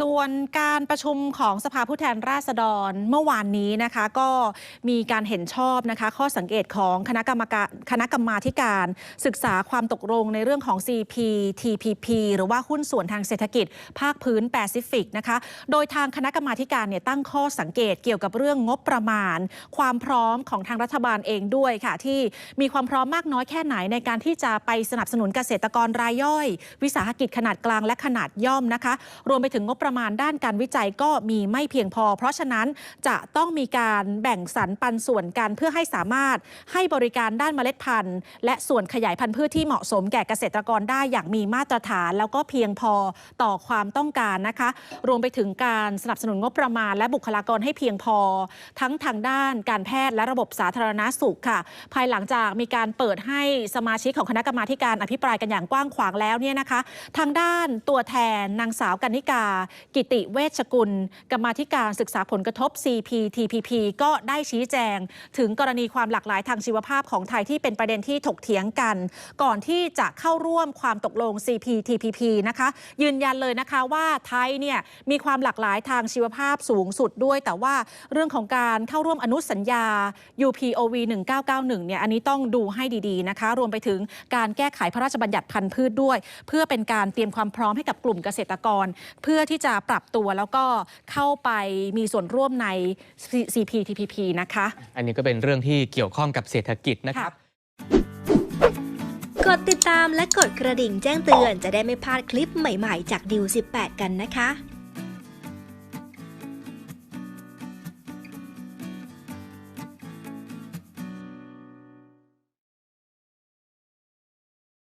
ส่วนการประชุมของสภาผู้แทนราษฎรเมื่อวานนี้นะคะ ก็มีการเห็นชอบนะคะ ข้อสังเกตของคณะกรรมการคณะกรรมาธิการศึกษาความตกลงในเรื่องของ CPTPP หรือว่าหุ้นส่วนทางเศรษฐกิจ ภาคพื้นแปซิฟิกนะคะ โดยทางคณะกรรมาธิการเนี่ยตั้งข้อสังเกตเกี่ยวกับเรื่องงบประมาณ ความพร้อมของทางรัฐบาลเองด้วยค่ะ ที่มีความพร้อมมากน้อยแค่ไหนในการที่จะไปสนับสนุนเกษตรกรรายย่อย วิสาหกิจขนาดกลางและขนาดย่อมนะคะ รวมไปถึงงบประมาณด้านการวิจัยก็มีไม่เพียงพอ เพราะฉะนั้นจะต้องมีการแบ่งสรรปันส่วนกันเพื่อให้สามารถให้บริการด้านเมล็ดพันธุ์ และส่วนขยายพันธุ์พืชที่เหมาะสมแก่เกษตรกรได้อย่างมีมาตรฐาน แล้วก็เพียงพอต่อความต้องการนะคะ รวมไปถึงการสนับสนุนงบประมาณ และบุคลากรให้เพียงพอ ทั้งทางด้านการแพทย์และระบบสาธารณาสุขค่ะ ภายหลังจากมีการเปิดให้สมาชิกของคณะกรรมาการอภิปรายกันอย่างกว้างขวางแล้วเนี่ยนะคะ ทางด้านตัวแทนนางสาวกันิกากิติเวชกุล กรรมาธิการศึกษาผลกระทบ CPTPP ก็ได้ชี้แจง ถึงกรณีความหลากหลายทางชีวภาพของไทยที่เป็นประเด็นที่ถกเถียงกัน ก่อนที่จะเข้าร่วมความตกลง CPTPP นะคะ ยืนยันเลยนะคะว่าไทยเนี่ยมีความหลากหลายทางชีวภาพสูงสุดด้วย แต่ว่าเรื่องของการเข้าร่วมอนุสัญญา UPOV 1991เนี่ยอันนี้ต้องดูให้ดีๆนะคะ รวมไปถึงการแก้ไขพระราชบัญญัติพันธุ์พืชด้วย เพื่อเป็นการเตรียมความพร้อมให้กับกลุ่มเกษตรกร เพื่อที่จะปรับตัวแล้วก็เข้าไปมีส่วนร่วมใน CPTPP นะคะ อันนี้ก็เป็นเรื่องที่เกี่ยวข้องกับเศรษฐกิจนะครับ กดติดตามและกดกระดิ่งแจ้งเตือนจะได้ไม่พลาดคลิปใหม่ๆ จากดิว18 กันนะคะ